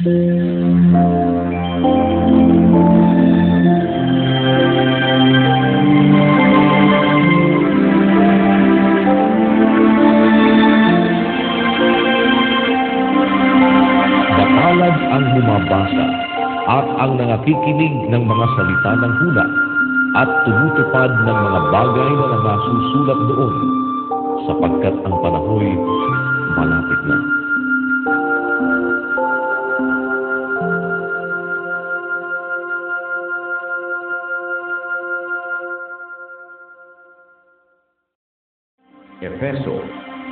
Mapalad ang bumabasa at ang nangakikinig ng mga salita ng hula at tumutupad ng mga bagay na nangasusulat doon sapagkat ang panahoy malapit na. Efeso,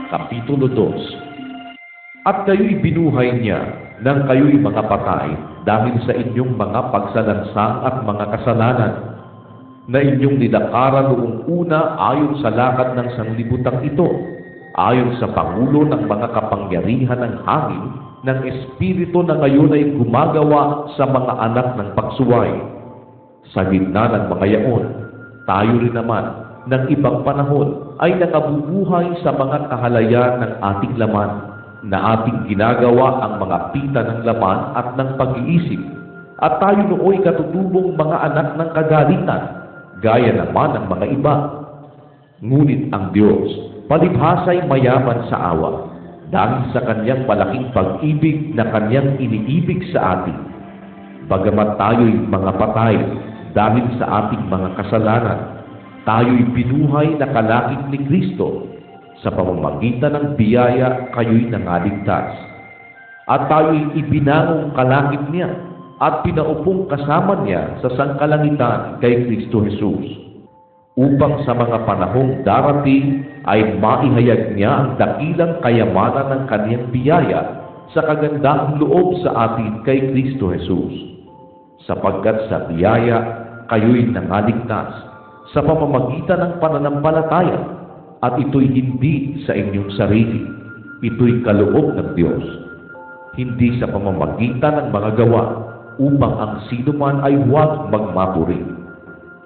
Kapitulo 2 At kayo'y binuhay niya nang kayo'y mga patay dahil sa inyong mga pagsalansang at mga kasalanan na inyong nilakaran noong una ayon sa lakad ng sanglibutang ito, ayon sa pangulo ng mga kapangyarihan ng hangin ng Espiritu na ngayon ay gumagawa sa mga anak ng pagsuway. Sa gitna ng mga yaon, tayo rin naman ng ibang panahon ay nakabubuhay sa mga kahalayan ng ating laman na ating ginagawa ang mga pita ng laman at ng pag-iisip. At tayo nooy katutubong mga anak ng kagalitan, gaya naman ng mga iba. Ngunit ang Diyos, palibhasa'y mayaman sa awa, dahil sa kanyang malaking pag-ibig na kanyang iniibig sa atin. Bagamat tayo'y mga patay dahil sa ating mga kasalanan, tayo'y binuhay na kalakip ni Kristo sa pamamagitan ng biyaya kayo'y nangaligtas. At tayo'y ibinangong kalakip niya at pinaupong kasama niya sa sangkalangitan kay Kristo Jesus upang sa mga panahong darating ay maihayag niya ang dakilang kayamanan ng kaniyang biyaya sa kagandahang loob sa atin kay Kristo Jesus. Sapagkat sa biyaya kayo'y nangaligtas sa pamamagitan ng pananampalataya at ito'y hindi sa inyong sarili. Ito'y kaloob ng Diyos. Hindi sa pamamagitan ng mga gawa upang ang sino man ay huwag magmapuri.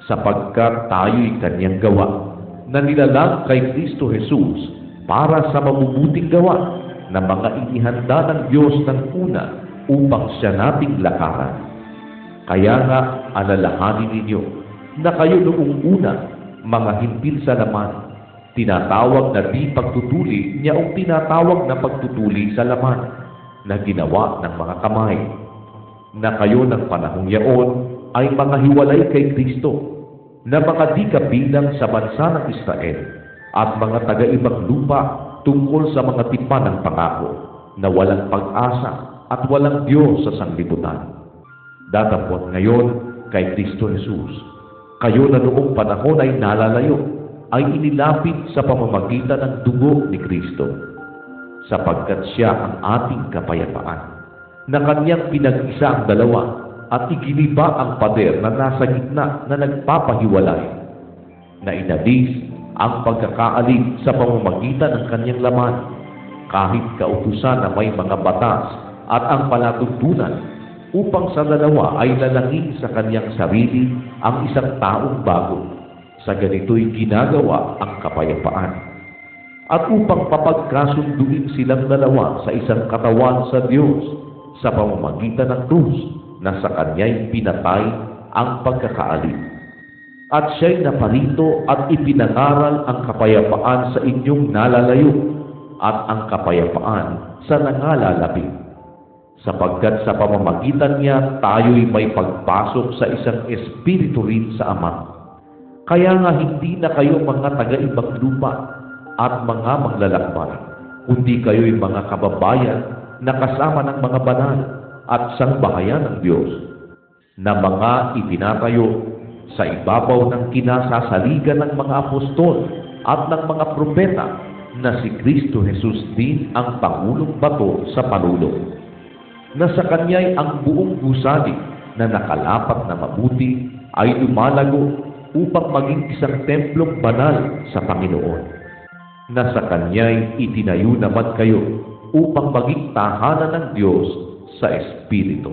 Sapagkat tayo'y kanyang gawa na nilalang kay Kristo Jesus para sa mabubuting gawa na mga inihanda ng Diyos ng una upang siya nating lakaran. Kaya nga alalahanin ninyo na kayo noong una mga himpil sa laman tinatawag na di pagtutuli niya o tinatawag na pagtutuli sa laman na ginawa ng mga kamay, na kayo ng panahong yaon ay mga hiwalay kay Kristo, na mga di kabilang sa bansa ng Israel at mga taga-ibang lupa tungkol sa mga tipan ng pangako, na walang pag-asa at walang Diyos sa sanglibutan. Datapot ngayon kay Kristo Jesus, kayo na noong panahon ay nalalayo, ay inilapit sa pamamagitan ng dugo ni Kristo, sapagkat siya ang ating kapayapaan, na kanyang pinag-isa ang dalawa at iginiba ang pader na nasa gitna na nagpapahiwalay, na inalis ang pagkakaalib sa pamamagitan ng kanyang laman, kahit kautusan na may mga batas at ang palatuntunan upang sa dalawa ay lalangin sa kanyang sarili ang isang taong bago sa ganito'y ginagawa ang kapayapaan. At upang papagkasunduin silang dalawa sa isang katawan sa Diyos sa pamamagitan ng krus na sa kanya'y pinatay ang pagkakaalip. At siya'y naparito at ipinangaral ang kapayapaan sa inyong nalalayo at ang kapayapaan sa nangalalapit. Sapagkat sa pamamagitan niya tayo'y may pagpasok sa isang espiritu rin sa Ama. Kaya nga hindi na kayo mga taga-ibang lupa at mga maglalakbay, kundi kayo'y mga kababayan na kasama ng mga banal at sangbahayan ng Diyos, na mga itinatayo sa ibabaw ng kinasasaligan ng mga apostol at ng mga propeta na si Kristo Jesus din ang pangulong bato sa panulong, na sa kanya'y ang buong gusali na nakalapat na mabuti ay lumalago upang maging isang templong banal sa Panginoon, na sa Kanya'y itinayo naman kayo upang maging tahanan ng Diyos sa Espiritu.